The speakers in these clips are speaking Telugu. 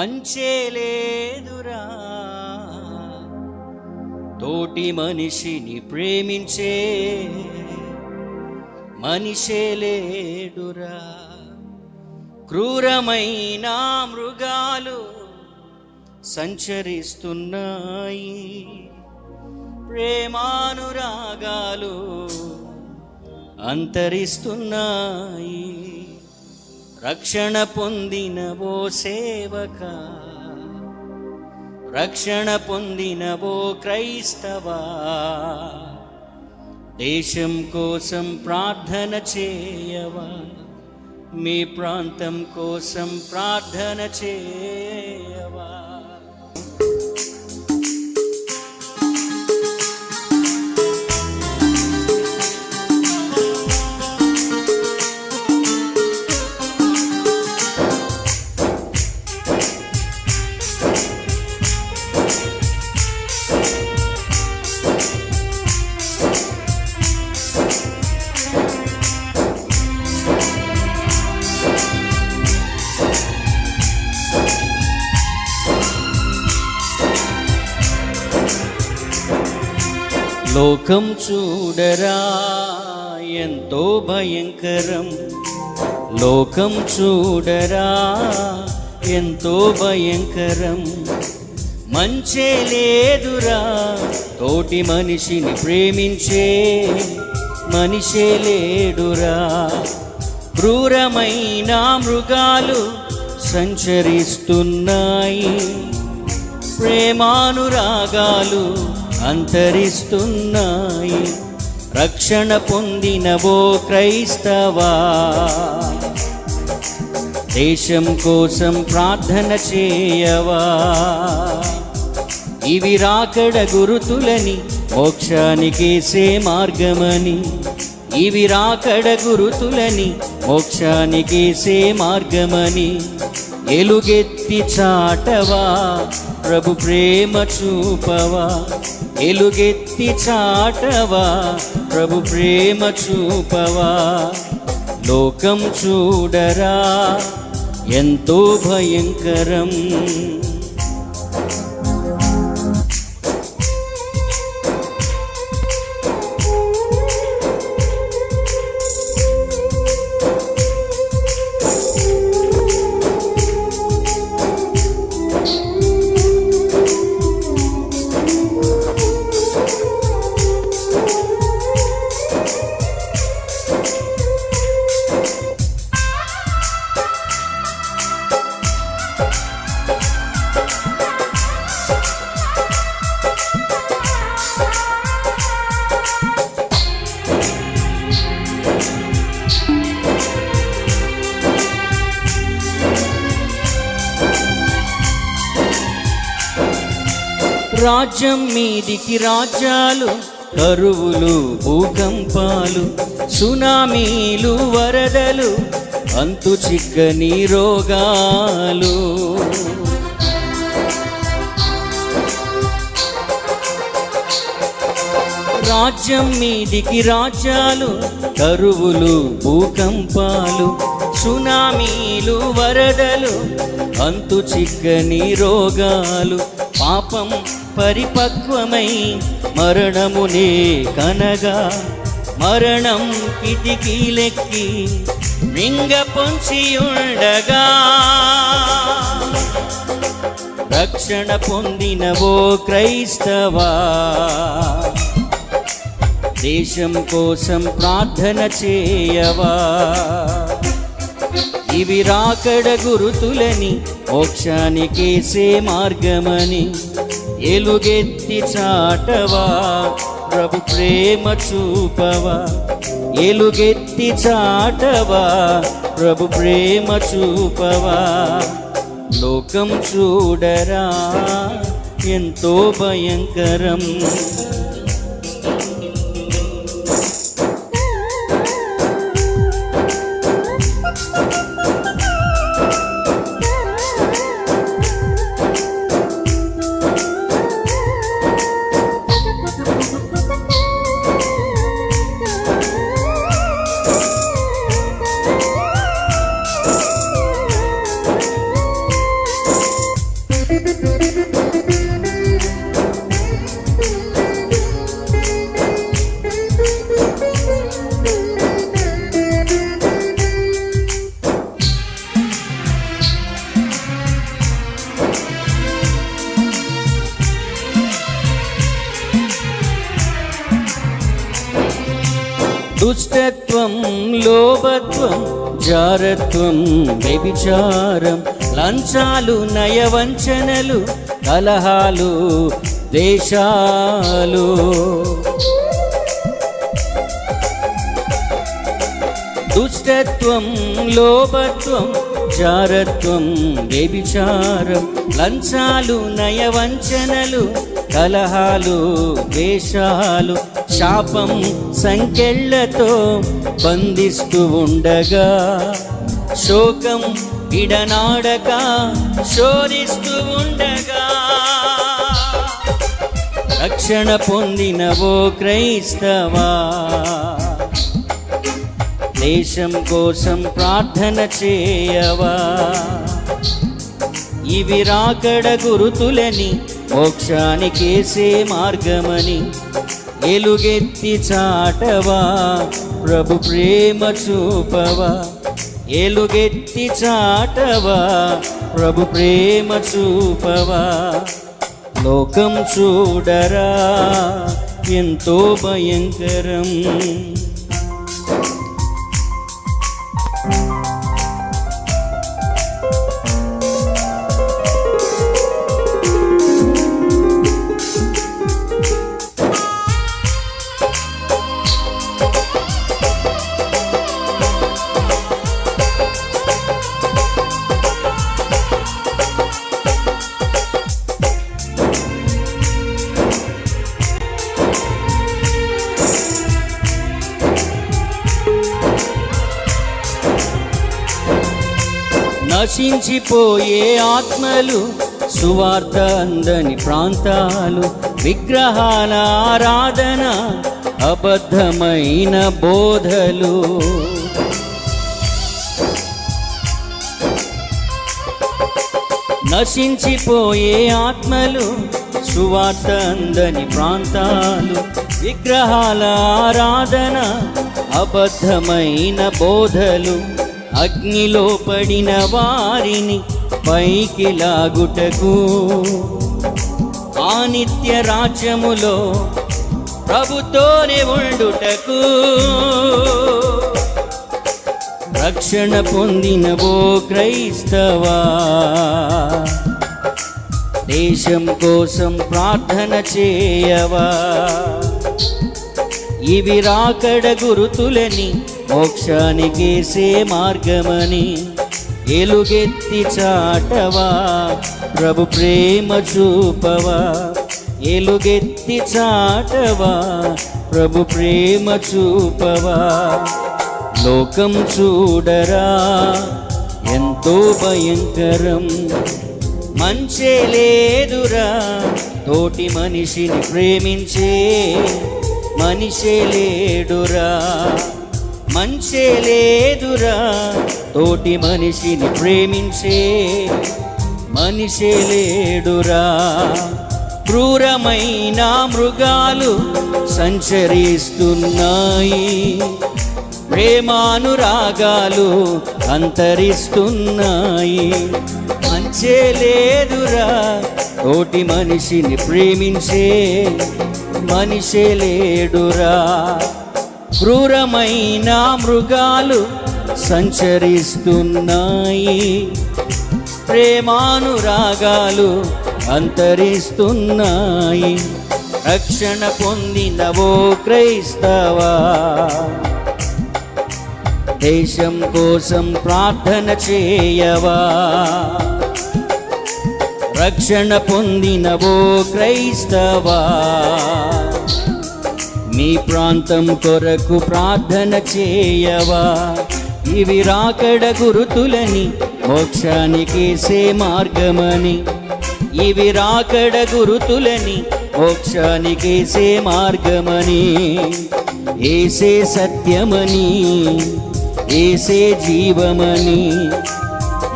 మంచే లేదురా. తోటి మనిషిని ప్రేమించే మనిషే లేడురా. క్రూరమైన మృగాలు సంచరిస్తున్నాయి. ప్రేమానురాగాలు అంతరిస్తున్నాయి. రక్షణ పొందిన ఓ సేవక. రక్షణ పొందిన ఓ క్రైస్తవా. దేశం కోసం ప్రార్థన చేయవా. మీ ప్రాంతం కోసం ప్రార్థన చేయవా. లోకం చూడరా ఎంతో భయంకరం. లోకం చూడరా ఎంతో భయంకరం. మంచే లేదురా తోటి మనిషిని ప్రేమించే మనిషే లేడురా. క్రూరమైన మృగాలు సంచరిస్తున్నాయి. ప్రేమానురాగాలు అంతరిస్తున్నాయి. రక్షణ పొందినవో క్రైస్తవా? దేశం కోసం ప్రార్థన చేయవా? ఇవి రాకడ గురుతులని మోక్షానికేసే మార్గమని. ఇవి రాకడ గురుతులని మోక్షానికేసే మార్గమని. ఎలుగెత్తి చాటవా? ప్రభు ప్రేమ చూపవా? ఎలుగెత్తి చాటవా? ప్రభు ప్రేమ చూపవా? లోకం చూడరా? ఎంతో భయంకరం. రాజ్యం మీదికి రాజ్యాలు కరువులు భూకంపాలు సునామీలు వరదలు అంతు చిక్కని రోగాలు. రాజ్యం మీదికి రాజ్యాలు కరువులు భూకంపాలు సునామీలు వరదలు అంతు చిక్కని రోగాలు పాపం పరిపక్వమై మరణమునే కనగా మరణం కిటికీలెక్కి మింగ పొంచి ఉండగా రక్షణ పొందిన ఓ క్రైస్తవా దేశం కోసం ప్రార్థన చేయవా? ఇవి రాకడ గురుతులని మోక్షానికేసే మార్గమని ఎలుగెత్తి చాటవా? ప్రభు ప్రేమ చూపవా? ఎలుగెత్తి చాటవా? ప్రభు ప్రేమ చూపవా? లోకం చూడరా? ఎంతో భయంకరం. జారత్వం వ్యభిచారం లంచాలు నయవంచనలు కలహాలు దేశాలు దుష్టత్వం లోభత్వం జారత్వం వ్యభిచారం లంచాలు నయవంచనలు కలహాలు వేషాలు శాపం సంకెళ్ళతో బంధిస్తూ ఉండగా శోకం ఇడనాడక శోధిస్తూ ఉండగా. రక్షణ పొందిన ఓ క్రైస్తవా దేశం కోసం ప్రార్థన చేయవా? ఇవి రాకడ గురుతులని మోక్షానికేసే మార్గమని ఎలుగెత్తి చాటవా? ప్రభు ప్రేమ చూపవా? ఎలుగెత్తి చాటవా? ప్రభు ప్రేమ చూపవా? లోకం చూడరా? ఎంతో భయంకరం. నశించిపోయే ఆత్మలు సువార్త అందని ప్రాంతాలు విగ్రహాల ఆరాధన అబద్ధమైన బోధలు. నశించిపోయే ఆత్మలు సువార్త అందని ప్రాంతాలు విగ్రహాల ఆరాధన అబద్ధమైన బోధలు. అగ్నిలో పడిన వారిని పైకి లాగుటకు. ఆ నిత్య రాజ్యములో ప్రభుతోనే ఉండుటకు. రక్షణ పొందిన ఓ క్రైస్తవా. దేశం కోసం ప్రార్థన చేయవా. ఇవి రాకడ గురుతులని మోక్షానికేసే మార్గమని ఎలుగెత్తి చాటవా? ప్రభు ప్రేమ చూపవా? ఎలుగెత్తి చాటవా? ప్రభు ప్రేమ చూపవా? లోకం చూడరా? ఎంతో భయంకరం. మంచే లేదురా. తోటి మనిషిని ప్రేమించే మనిషే లేడురా. మంచే లేదురా. తోటి మనిషిని ప్రేమించే మనిషే లేడురా. క్రూరమైన మృగాలు సంచరిస్తున్నాయి. ప్రేమానురాగాలు అంతరిస్తున్నాయి. మంచే లేదురా. తోటి మనిషిని ప్రేమించే మనిషే లేడురా. క్రూరమైన మృగాలు సంచరిస్తున్నాయి. ప్రేమానురాగాలు అంతరిస్తున్నాయి. రక్షణ పొందినవో క్రైస్తవా? దేశం కోసం ప్రార్థన చేయవా? రక్షణ పొందినవో క్రైస్తవా? ప్రాంతం కొరకు ప్రార్థన చేయవా? ఇవి రాకడ గురుతులని మోక్షానికేసే మార్గమని. ఇవి రాకడ గురుతులని మోక్షానికేసే మార్గమని. ఏసే సత్యమని ఏసే జీవమని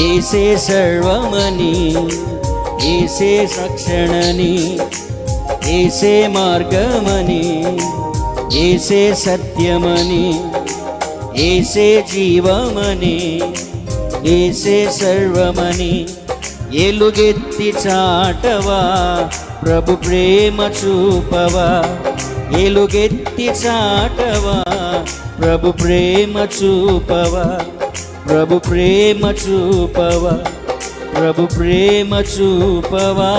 ఏసే సర్వమని ఏసే రక్షణని ఏసే మార్గమని. ఏసే సత్యమని ఏసే జీవమని ఏసే సర్వమని ఎలుగెత్తి చాటవా ప్రభు ప్రేమ చూపవా? ఎలుగెత్తి చాటవా ప్రభు ప్రేమ చూపవా? ప్రభు ప్రేమ చూపవా? ప్రభు ప్రేమ చూపవా?